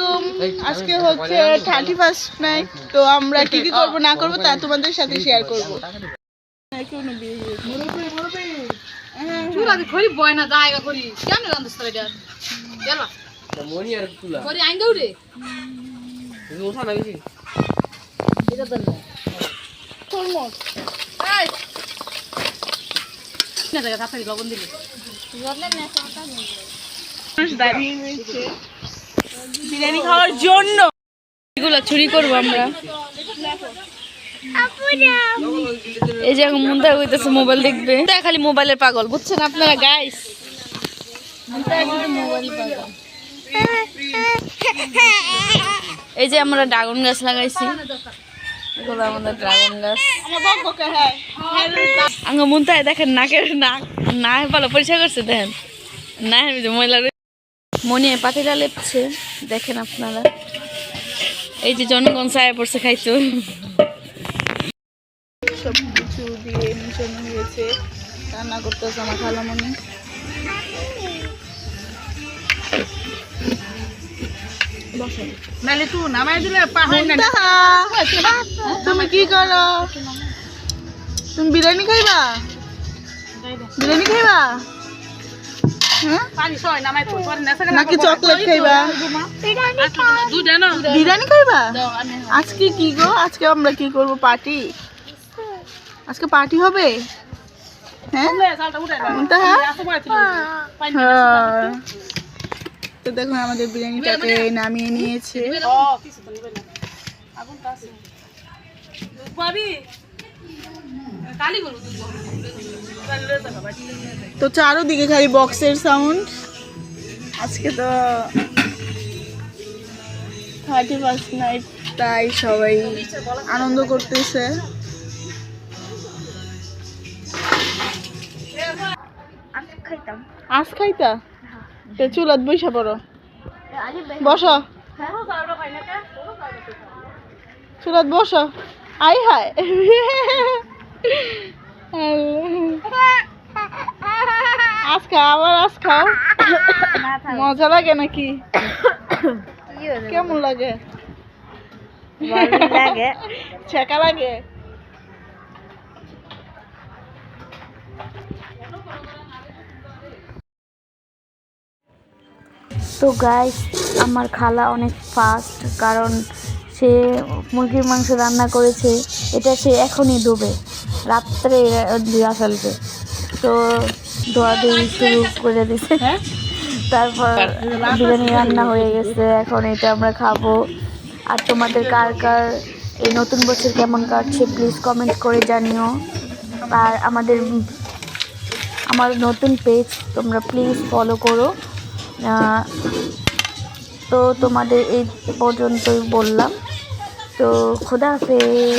আলাইকুম। আজকে হচ্ছে থার্টি ফার্স্ট নাইট তো আমরা কি কি করব না করব তা তোমাদের সাথে শেয়ার করব। লবণ দিলে দাঁড়িয়ে রয়েছে। বিরিয়ানি খাওয়ার জন্য। এগুলো চুরি করব আমরা। এই যে এখন মুন্তা হইতেছে মোবাইল দেখবে। খালি মোবাইলের পাগল, বুঝছেন আপনারা গাইস এই যে আমরা ড্রাগন গাছ লাগাইছি। আমাদের ড্রাগন গাছ। আঙ্গ মুন্তায় দেখেন নাকের নাক না পরিষ্কার করছে, দেখেন। না ময়লা রয়ে- মনে পাতিলা লেপছে দেখেন আপনারা। এই যে জনগণ ছায়া পড়ছে খাইতো। সব কিছু দিয়ে মিশানো হয়েছে রান্না করতেছে আমার খালামণি। নালে নামাই দিলে পাহাড় না তুমি কি করো? তুমি বিরিয়ানি খাইবা? বিরিয়ানি খাইবা? নাকি চকলেট খাইবা? বিরিয়ানি খাইবা? আজকে কি গো? আজকে আমরা কি করব? পার্টি? আজকে পার্টি হবে? হ্যাঁ? পানি হ্যাঁ। তো দেখুন, আমাদের বিরিয়ানিটাকে নামিয়ে নিয়েছে। তো তো কালি বলব তো চারোদিকে খালি বক্সের সাউন্ড আজকে তো থার্টি ফার্স্ট নাইট তাই সবাই আনন্দ করতেছে। আজ খাইতা? তো চুলাত বৈশা পড়ো। বসো। চুলাত বসো। আই হায়। আজ খাও আবার আজ খাও মজা লাগে নাকি? কেমন লাগে? লাগে লাগে? তো গাইস আমার খালা অনেক ফাস্ট কারণ সে মুরগির মাংস রান্না করেছে, এটা সে এখনই ডুবে। রাত্রে ধুয়া ফেলবে। তো ধোয়া ধুই শুরু করে দিছে। তারপর বিরিয়ানি রান্না হয়ে গেছে এখন এটা আমরা খাব। আর তোমাদের কার কার এই নতুন বছর কেমন কাটছে প্লিজ কমেন্ট করে জানিও। আর আমাদের আমার নতুন পেজ তোমরা প্লিজ ফলো করো। তো তোমাদের এই পর্যন্তই বললাম। তো খোদা হাফেজ।